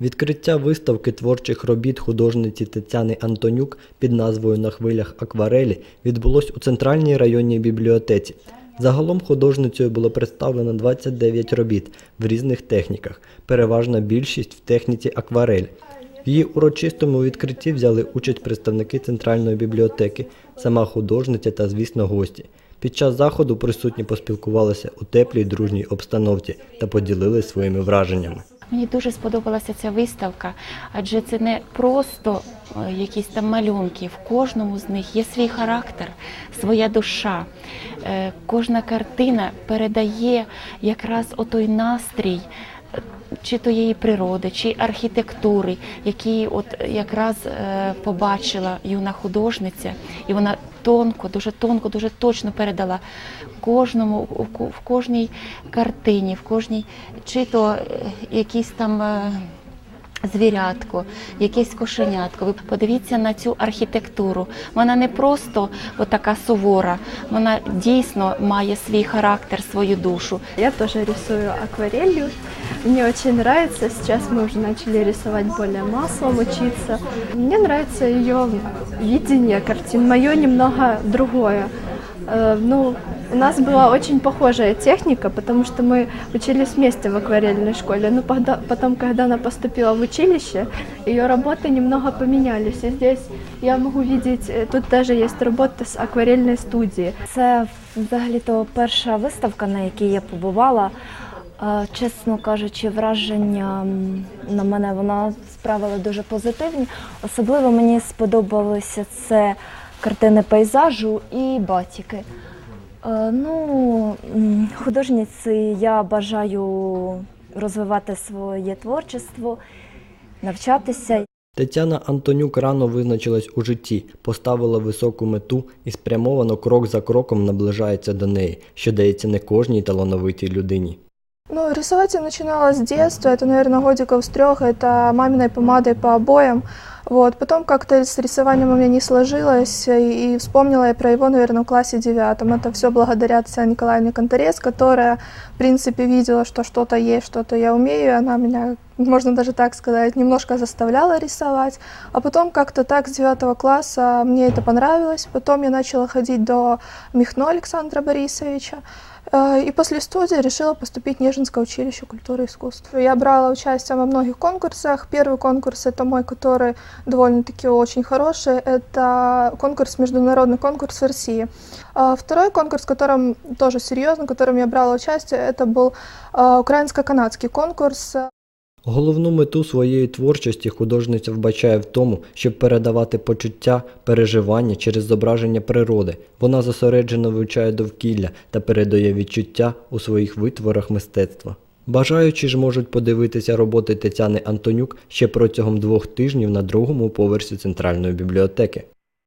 Відкриття виставки творчих робіт художниці Тетяни Антонюк під назвою На хвилях акварелі відбулось у центральній районній бібліотеці. Загалом художницею було представлено 29 робіт в різних техніках, переважна більшість в техніці акварель. В її урочистому відкритті взяли участь представники центральної бібліотеки, сама художниця та, звісно, гості. Під час заходу присутні поспілкувалися у теплій дружній обстановці та поділилися своїми враженнями. Мені дуже сподобалася ця виставка, адже це не просто е, якісь там малюнки. В кожному з них є свій характер, своя душа. Е, Кожна картина передає якраз отой настрій. Чи тієї природи, чи архітектури, які от якраз е, побачила юна художниця, і вона тонко, дуже тонко, дуже точно передала кожному в кожній картині, в кожній чи то е, якийсь там е, звірятко, якесь кошенятко. Ви подивіться на цю архітектуру. Вона не просто така сувора, вона дійсно має свій характер, свою душу. Я тоже рисую акварелью. Мне очень нравится. Сейчас мы уже начали рисовать более маслом, учиться. Мне нравится ее видение картин. Мое немного другое. Э, Ну, у нас была очень похожая техника, потому что мы учились вместе в акварельной школе. Но погда- потом, когда она поступила в училище, ее работы немного поменялись. И здесь я могу видеть, э, тут даже есть работа с акварельной студии. Це взагалі-то перша виставка, на якій я побувала. Е, Чесно кажучи, враження м, на мене вона справила дуже позитивні. Особливо мені сподобалися це картини пейзажу і батіки. Е, Ну, художниці я бажаю розвивати своє творчество, навчатися. Тетяна Антонюк рано визначилась у житті, поставила високу мету і спрямовано крок за кроком наближається до неї, що дається не кожній талановитій людині. Ну, рисовать я начинала с детства, это, наверное, годиков с трех, это маминой помадой по обоям. Вот. Потом как-то с рисованием у меня не сложилось, и, и вспомнила я про его, наверное, в классе девятом. Это все благодаря Татьяне Николаевне Конторец, которая, в принципе, видела, что что-то есть, что-то я умею, и она меня, можно даже так сказать, немножко заставляла рисовать. А потом как-то так с девятого класса мне это понравилось. Потом я начала ходить до Михно Александра Борисовича. Э, И после студии решила поступить в Нежинское училище культуры и искусств. Я брала участие во многих конкурсах. Первый конкурс это мой, который довольно-таки очень хороший. Это конкурс, международный конкурс в России. А Второй конкурс, в котором тоже серьезно, в котором я брала участие, это был э, украинско-канадский конкурс. Головну мету своєї творчості художниця вбачає в тому, щоб передавати почуття, переживання через зображення природи. Вона зосереджено вивчає довкілля та передає відчуття у своїх витворах мистецтва. Бажаючі ж можуть подивитися роботи Тетяни Антонюк ще протягом двох тижнів на другому поверсі центральної бібліотеки.